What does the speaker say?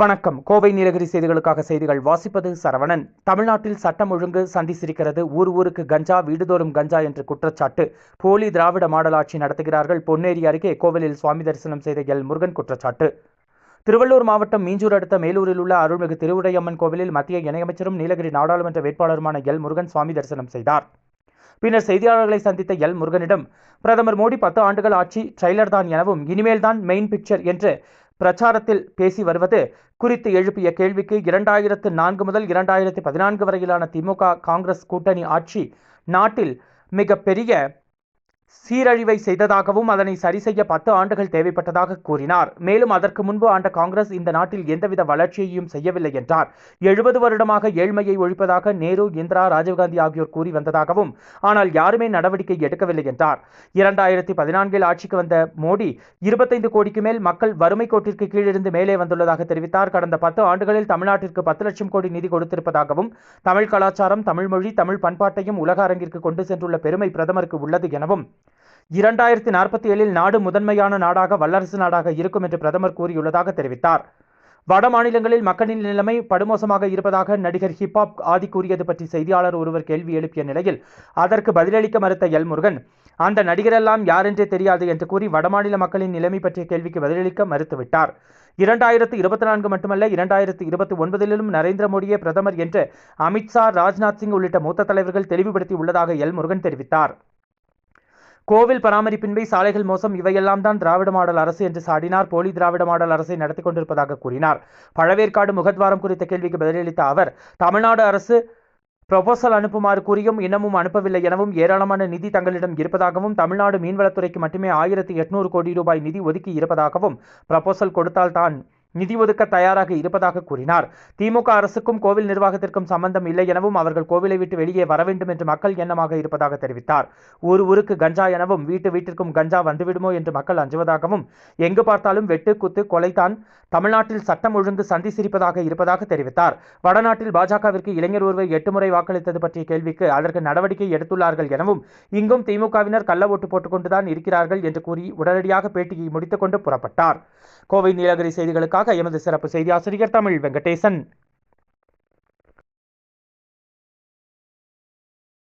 வணக்கம். கோவை நீலகிரி செய்திகளுக்காக செய்திகள் வாசிப்பது சரவணன். தமிழ்நாட்டில் சட்டம் ஒழுங்கு சந்தி சிரிக்கிறது ஊர் ஊருக்கு கஞ்சா வீடுதோறும் கஞ்சா என்று குற்றச்சாட்டு. போலி திராவிட மாடல் ஆட்சி நடத்துகிறார்கள். பொன்னேரி அருகே கோவிலில் சுவாமி தரிசனம் செய்த எல். முருகன் குற்றச்சாட்டு. திருவள்ளூர் மாவட்டம் மீஞ்சூர் அடுத்த மேலூரில் உள்ள அருள்மிகு திருவுடையம்மன் கோவிலில் மத்திய இணையமைச்சரும் நீலகிரி நாடாளுமன்ற வேட்பாளருமான எல். முருகன் சுவாமி தரிசனம் செய்தார். பின்னர் செய்தியாளர்களை சந்தித்த எல். முருகனிடம் பிரதமர் மோடி பத்து ஆண்டுகள் ஆட்சி ட்ரெய்லர் தான் எனவும் இனிமேல் தான் மெயின் பிக்சர் என்று பிரச்சாரத்தில் பேசி வருவது குறித்து எழுப்பிய கேள்விக்கு இரண்டாயிரத்து நான்கு முதல் இரண்டாயிரத்து பதினான்கு வரையிலான திமுக காங்கிரஸ் கூட்டணி ஆட்சி நாட்டில் மிகப்பெரிய சீரழிவை செய்ததாகவும் அதனை சரி செய்ய பத்து ஆண்டுகள் தேவைப்பட்டதாக கூறினார். மேலும் அதற்கு முன்பு ஆண்ட காங்கிரஸ் இந்த நாட்டில் எந்தவித வளர்ச்சியையும் செய்யவில்லை என்றார். எழுபது வருடமாக ஏழ்மையை ஒழிப்பதாக நேரு இந்திரா ராஜீவ்காந்தி ஆகியோர் கூறி வந்ததாகவும் ஆனால் யாருமே நடவடிக்கை எடுக்கவில்லை என்றார். இரண்டாயிரத்தி பதினான்கில் ஆட்சிக்கு வந்த மோடி இருபத்தைந்து கோடிக்கு மேல் மக்கள் வறுமை கோட்டிற்கு கீழிருந்து மேலே வந்துள்ளதாக தெரிவித்தார். கடந்த பத்து ஆண்டுகளில் தமிழ்நாட்டிற்கு பத்து லட்சம் கோடி நிதி கொடுத்திருப்பதாகவும் தமிழ் கலாச்சாரம் தமிழ் மொழி தமிழ் பண்பாட்டையும் உலக அரங்கிற்கு கொண்டு சென்றுள்ள பெருமை பிரதமருக்கு உள்ளது எனவும் இரண்டாயிரத்தி நாற்பத்தி ஏழில் நாடு முதன்மையான நாடாக வல்லரசு நாடாக இருக்கும் என்று பிரதமர் கூறியுள்ளதாக தெரிவித்தார். வட மாநிலங்களில் மக்களின் நிலைமை படுமோசமாக இருப்பதாக நடிகர் ஹிப்ஹாப் ஆதி கூறியது பற்றி செய்தியாளர் ஒருவர் கேள்வி எழுப்பிய நிலையில் அதற்கு பதிலளிக்க மறுத்த எல். முருகன் அந்த நடிகரெல்லாம் யாரென்றே தெரியாது என்று கூறி வடமாநில மக்களின் நிலைமை பற்றிய கேள்விக்கு பதிலளிக்க மறுத்துவிட்டார். இரண்டாயிரத்து இருபத்தி நான்கு மட்டுமல்ல இரண்டாயிரத்து இருபத்தி ஒன்பதிலும் நரேந்திர மோடியே பிரதமர் என்று அமித்ஷா ராஜ்நாத் சிங் உள்ளிட்ட மூத்த தலைவர்கள் தெளிவுபடுத்தி உள்ளதாக எல். முருகன் தெரிவித்தார். கோவில் பராமரிப்பின்மை சாலைகள் மோசம் இவையெல்லாம் தான் திராவிட மாடல் அரசு என்று சாடினார். போலி திராவிட மாடல் அரசை நடத்தி கொண்டிருப்பதாக கூறினார். பழவேற்காடு முகத்வாரம் குறித்த கேள்விக்கு பதிலளித்த அவர் தமிழ்நாடு அரசு ப்ரொபோசல் அனுப்புமாறு கூறியும் இன்னமும் அனுப்பவில்லை எனவும் ஏராளமான நிதி தங்களிடம் இருப்பதாகவும் தமிழ்நாடு மீன்வளத்துறைக்கு மட்டுமே ஆயிரத்தி எட்நூறு கோடி ரூபாய் நிதி ஒதுக்கி இருப்பதாகவும் ப்ரொபோசல் கொடுத்தால் தான் நிதி ஒதுக்க தயாராக இருப்பதாக கூறினார். திமுக அரசுக்கும் கோவில் நிர்வாகத்திற்கும் சம்பந்தம் இல்லை எனவும் அவர்கள் கோவிலை விட்டு வெளியே வர வேண்டும் என்று மக்கள் எண்ணமாக இருப்பதாக தெரிவித்தார். ஊர் ஊருக்கு கஞ்சா எனவும் வீட்டு வீட்டிற்கும் கஞ்சா வந்துவிடுமோ என்று மக்கள் அஞ்சுவதாகவும் எங்கு பார்த்தாலும் வெட்டு குத்து கொலைதான் தமிழ்நாட்டில் சட்டம் ஒழுங்கு சந்தி சிரிப்பதாக இருப்பதாக தெரிவித்தார். வடநாட்டில் பாஜகவிற்கு இளைஞர் ஒருவர் எட்டு முறை வாக்களித்தது பற்றிய கேள்விக்கு அதற்கு நடவடிக்கை எடுத்துள்ளார்கள் எனவும் இங்கும் திமுகவினர் கள்ள ஓட்டு போட்டுக்கொண்டுதான் இருக்கிறார்கள் என்று கூறி உடனடியாக பேட்டியை முடித்துக்கொண்டு புறப்பட்டார். கோவை நீலகிரி செய்திகளுக்காக எமது சிறப்பு செய்தி ஆசிரியர் தமிழ் வெங்கடேசன்.